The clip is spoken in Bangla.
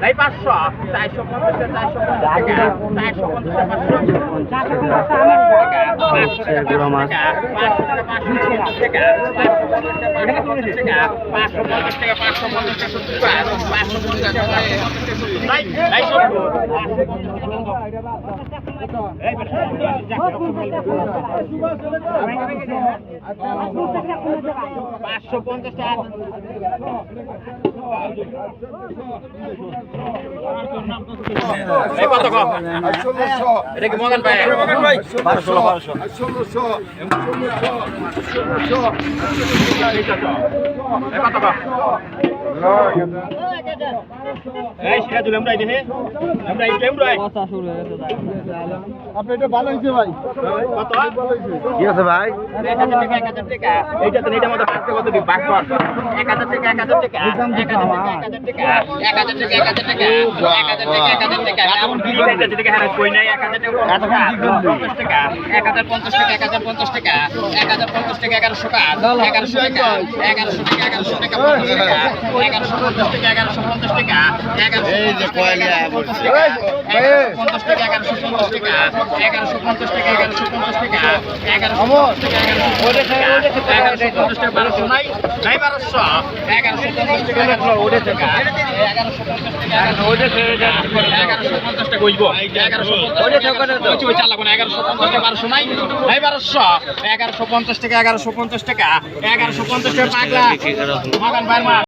নাই পাঁচশো চারশো পঞ্চাশ চারশো পঞ্চাশ টাকা। চারশো পঞ্চাশ পাঁচশো পঞ্চাশ টাকা। পাঁচশো পঞ্চাশ টাকা পাঁচশো পঞ্চাশ টাকা এটা কি মগন ভাই মগন আপনি এটা ভালো হয়েছে ভাই কত কি আছে ভাই এক হাজার টাকা এক হাজার টাকা এইটা তো এইটা মতো পাঁচটা কত দিই পাঁচ পাঁচ এক হাজার টাকা এক হাজার টাকা এক হাজার টাকা এক টাকা এক টাকা এক টাকা এক টাকা এমন কি করে যদি দেখা হয় কই নাই এক হাজার টাকা পঞ্চাশ টাকা এক হাজার পঞ্চাশ টাকা এক হাজার পঞ্চাশ টাকা এক হাজার পঞ্চাশ টাকা এগারোশো টাকা এগারোশো টাকা এগারোশো টাকা এগারোশো টাকা পঞ্চাশ টাকা এগারোশো পঞ্চাশ টাকা এগারোশো পঞ্চাশ টাকা এগারোশো পঞ্চাশ টাকা এগারোশো পঞ্চাশ টাকা এগারোশো পঞ্চাশ টাকা এগারোশো পঞ্চাশ টাকা এগারোশো পঞ্চাশ টাকা এগারোশো পঞ্চাশ টাকা এগারোশো এগারোশো পঞ্চাশ টাকা বারোশো নাই নাই বারোশো এগারোশো পঞ্চাশ টাকা এগারোশো টাকা এগারোশো পঞ্চাশ টাকা এগারোশো পঞ্চাশ টাকা কইব এগারোশো পঞ্চাশ ওই চার লাগবে না এগারোশো পঞ্চাশ টাকা বারোশো নাই নাই বারোশো এগারোশো পঞ্চাশ টাকা এগারোশো পঞ্চাশ টাকা এগারোশো পঞ্চাশ টাকা পাগলা বাইর